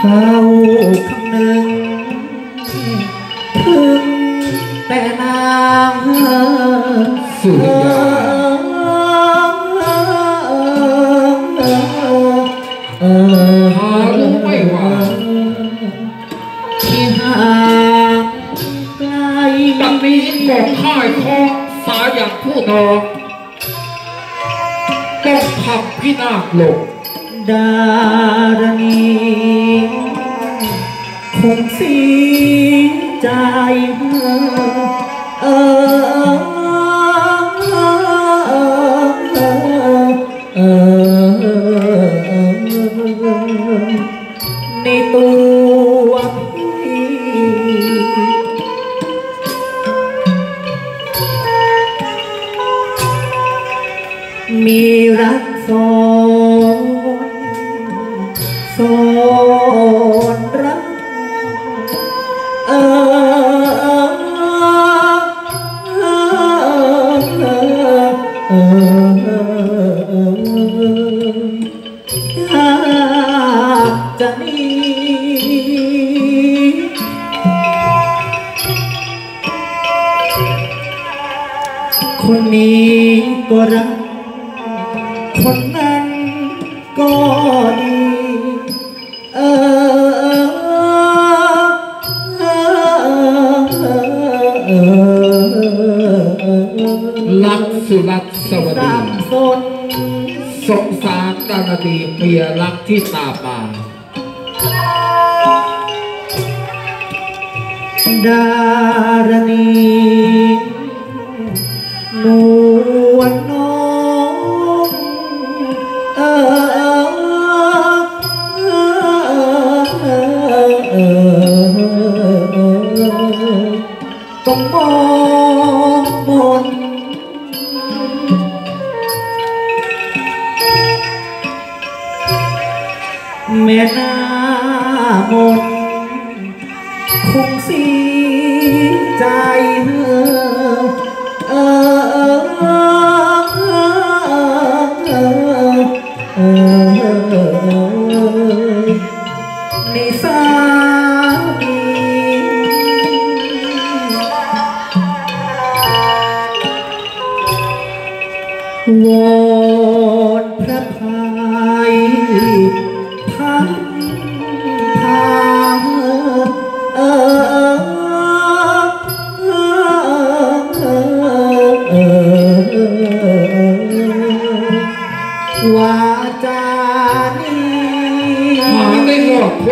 เฝ้าคำหนึ่งถึงแต่นางสุริยาหารู้ไหม่ว่าที่ห่างไกลดังนี้ก็ค่ายคอสายอย่างผู้นองต้องพังพินาศลงดารณี คงเสียใจเออในตัวพี่มีรักสอนสอน รัก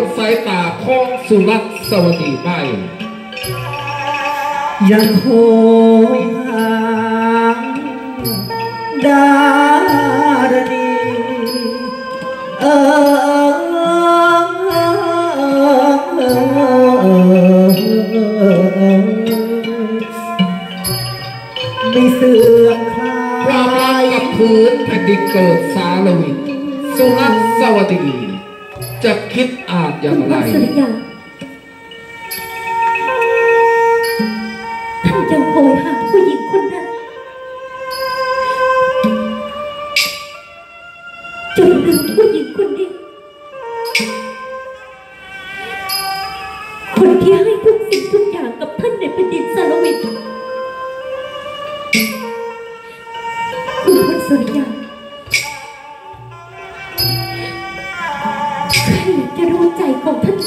นสายตาของสุรัตน์สวัสดีไม่ยังโหยหาดารณีเออไม่เสื่อมคลาความรักยกับพื้นแผ่นดินเกิดสารวินสุรัตน์สวัสดี จะคิดอาจอย่างไร ข้าอยากจะรู้ใจของท่าน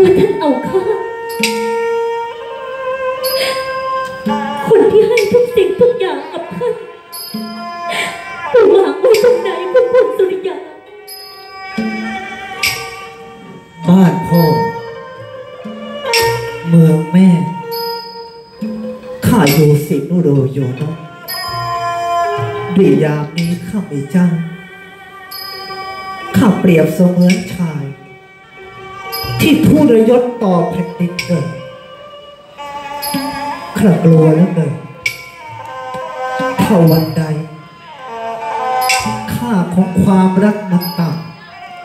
ว่าท่านเอาข้าคนที่ให้ทุกสิ่งทุกอย่างกับท่านไปวางไว้ตรงไหนพวกคุณพลสุริยาบ้านพ่อ เมืองแม่ ข้าอยู่สินุโรโยนะ ด้วยยามนี้ข้าไม่จ้างข้าเปรียบเสมือนชาย ที่ผู้ระยศต่อแผ่นดินเกิดข้ากลัวแล้วเกินถ้าวันใด ค่าของความรักมันต่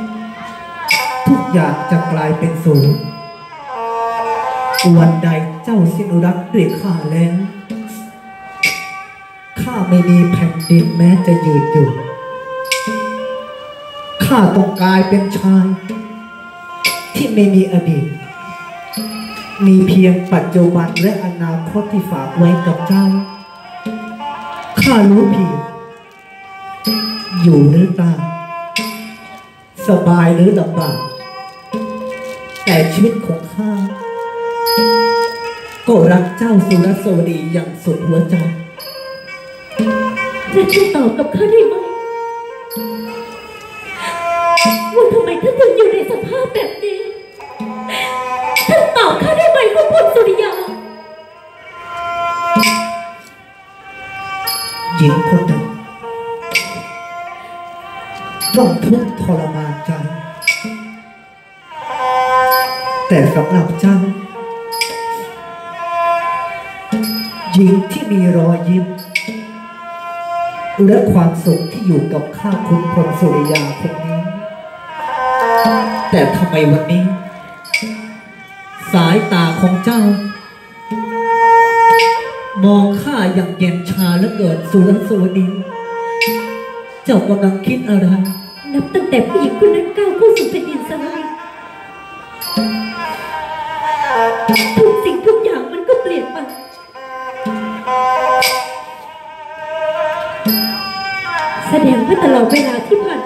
ำทุกอย่างจะกลายเป็นศูนย์วันใดเจ้าสิ้นรักด้วยข้าแล้ว ข้าไม่มีแผ่นดินแม้จะยืนอยู่ ข้าต้องกลายเป็นชาย ที่ไม่มีอดีต มีเพียงปัจจุบันและอนาคตที่ฝากไว้กับเจ้า ข้ารู้เพียงอยู่หรือตายสบายหรือลำบากแต่ชีวิตของข้าก็รักเจ้าสุรสวดีอย่างสุดหัวใจ และช่วยตอบกับข้าได้ไหมว่าทำไมท่านถึงอยู่ในสภาพแบบนี้ ท่านตอบข้าได้ไหมคุณพลสุริยา หญิงคนหนึ่งต้องทุกข์ทรมานใจ แต่สำหรับเจ้าหญิงที่มีรอยยิ้ม และความสุขที่อยู่กับข้าคุณพลสุริยาคนนี้ แต่ทำไมวันนี้ สายตาของเจ้า มองข้าอย่างเย็นชาและเกิดสุรสวดี เจ้ากำลังคิดอะไร นับตั้งแต่ผู้หญิงคนนั้นก้าวเข้าสู่แผ่นดินสลายทุกสิ่งทุกอย่างมันก็เปลี่ยนไป แสดงว่าตลอดเวลาที่ผ่าน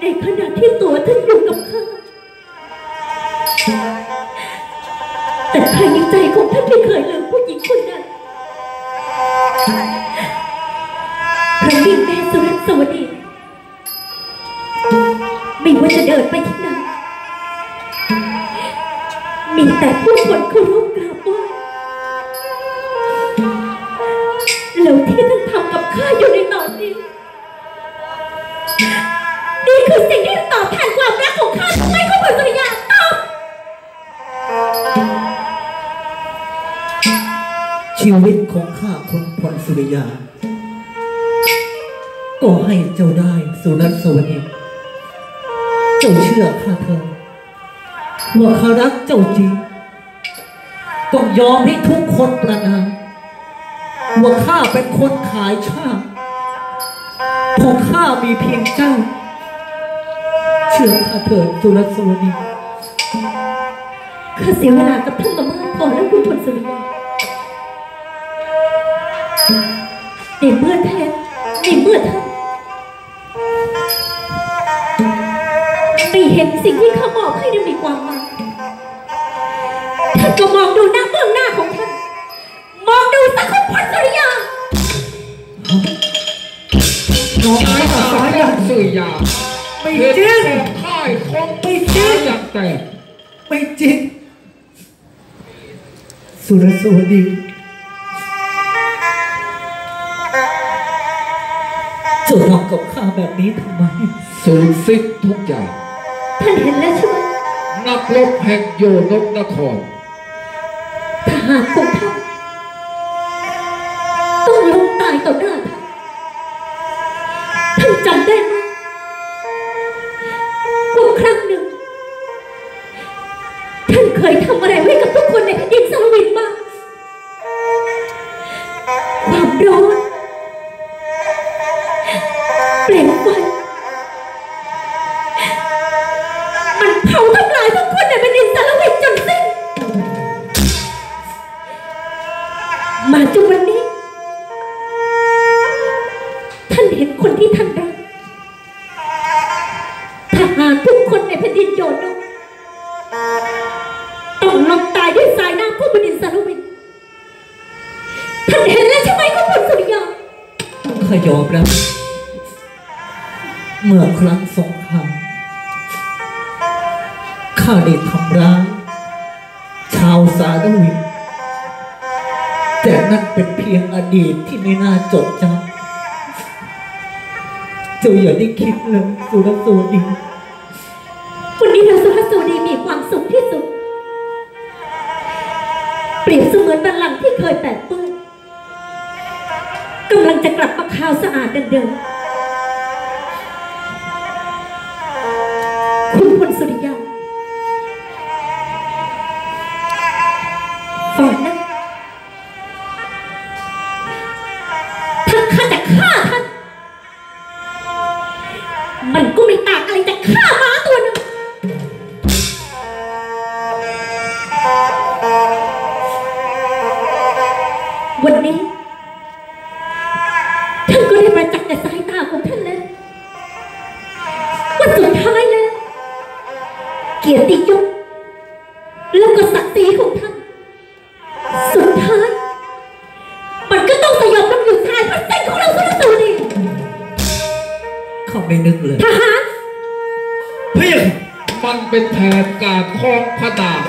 ในขณะที่ตัวท่านอยู่กับ ให้เจ้าได้สุรสวดีเจ้าเชื่อข้าเถอะว่าข้ารักเจ้าจริง ต้องยอมให้ทุกคนประนามว่าข้าเป็นคนขายชาติเพราะข้ามีเพียงเจ้า เชื่อข้าเถิดสุรสวดีข้าเสียเวลากับท่านมามากพอแล้วคุณพลสุริยาในเมื่อแท้ในเมื่อท่าน เห็นสิ่งที่ข้ามอบให้นั้นมีความหมายท่านก็มองดูหน้าเบื้องหน้าของท่าน มองดูสักคุณพลสุริยาน้องสายไม้ตาสายขยัองนสื่อยาไม่จริงเห็นแก่ค่ายของไม่จริงสายอย่างแต่ไม่จริง สุรสวดีเจ้าทำกับข้าแบบนี้ทำไม สูญสิ้นทุกอย่าง ท่เห็นแล้วใช่ไหมนักรบแห่งโยนกนครถ้าหากพวกท่าน ผ่นดินโยนต้องลงตายด้วยสายน้ำของแผ่นดินสารวินท่านเห็นแล้วใช่ไหมคุณพลสุริยาข้ายอมรับเมื่อครั้งสงครามข้าได้ทำร้ายชาวสาดวินแต่นั่นเป็นเพียงอดีตที่ไม่น่าจดจำเจ้าอย่าได้คิดเลยสุรสวดี เปรียบเสมือนบัลลังก์ที่เคยแตกเปื้อนกำลังจะกลับมาขาวสะอาดดังเดิมคุณพลสุริยาฝันนะถ้าข้าจะฆ่าท่าน ไม่นึกเลยทหารเพียงมันเป็นแผนการของพระนาง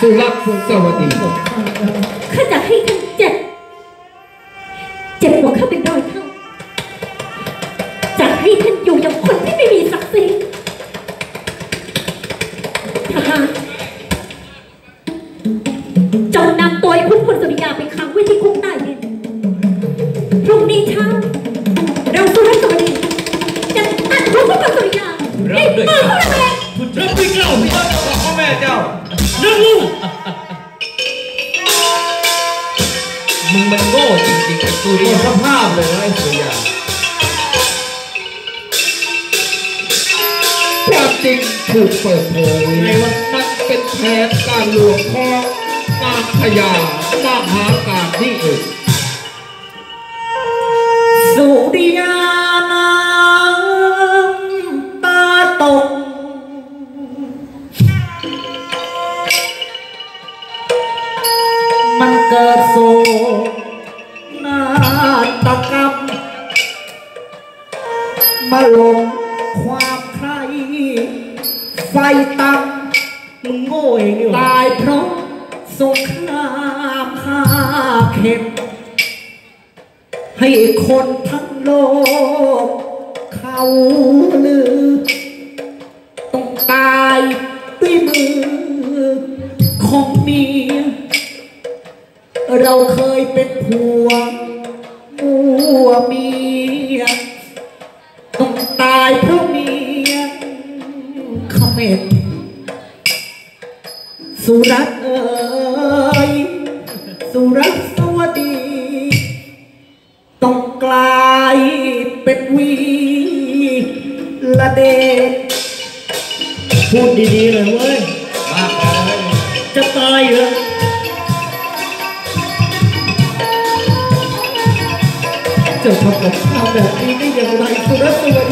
สุรัตน์สวัสดีข้าจะให้ท่านเจ็บ เจ็บกว่าข้าเป็นร้อยเท่าจะให้ท่านอยู่อย่างคนที่ไม่มีศักดิ์ศรีทหารจงนำตัวไอ้คุณพลสุริยาไปขังไว้ที่คุกใต้ดินพรุ่งนี้เช้าเรา หริมดยาสภาพเลยนะไอ้สุริยาความจริงถูกเปิดเผยมันเป็นแผนการลวงของนางพญามหาการนี่เองสุริยา ทั้งโลก เขาลือต้องตายด้วยมือของเมียเราเคยเป็นผัวมัวเมียต้องตายเพราะเมียเขม็ดสุรัต เป็ดวีละเดพูดดีๆเลยเว้ยมากไปแล้วจะตายเหรอจะทำกับข้าวแบบนี้ได้อย่างไรสุรสวัสดี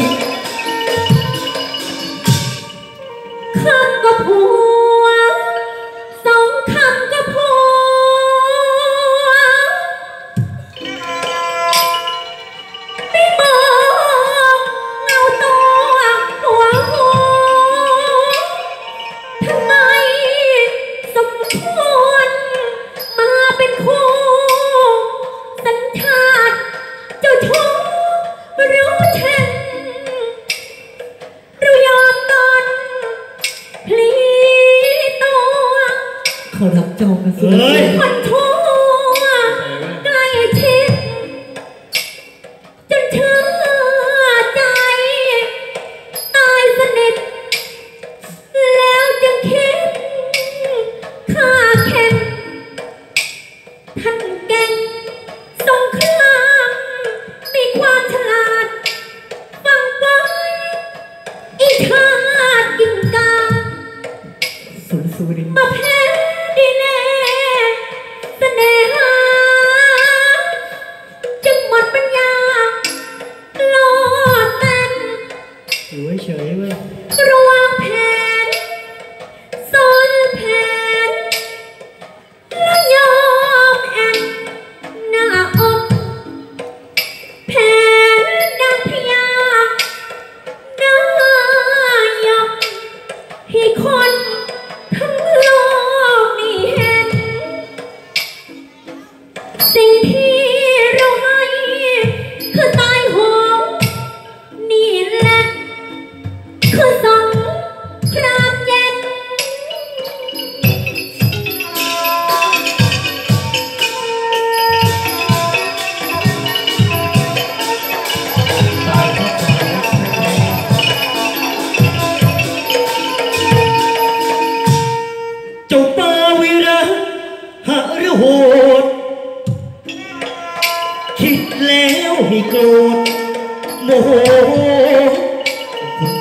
โมโห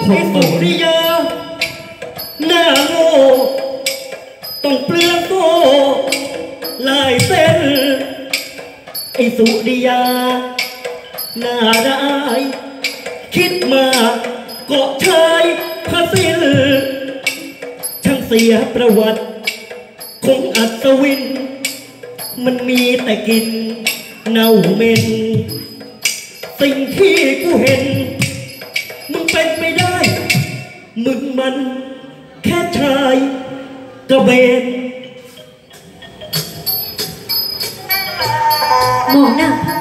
ไอ้สุริยาหน้าโง่ต้องเปลือกโซ่ลายเส้นไอ้สุริยาน่าร้ายคิดมาเกาะชายพระสิลช่างเสียประวัติคงอัศวิน มันมีแต่กินเน่าเหม็น สิ่งที่กูเห็น มึงเป็นไม่ได้ มึงมันแค่ชายกระเบนมองหน้าข้า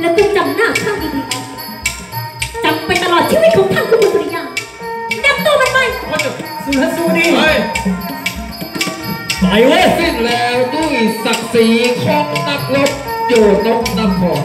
แล้วก็จำหน้าข้าดีๆจำไปตลอดชีวิตของท่านคุณบุตริยานับตัวมันไปสุรสูดีเฮ้ยไปเว้ยสิ้นแล้วด้วยศักดิ์ศรีของนักรบโยนกนคร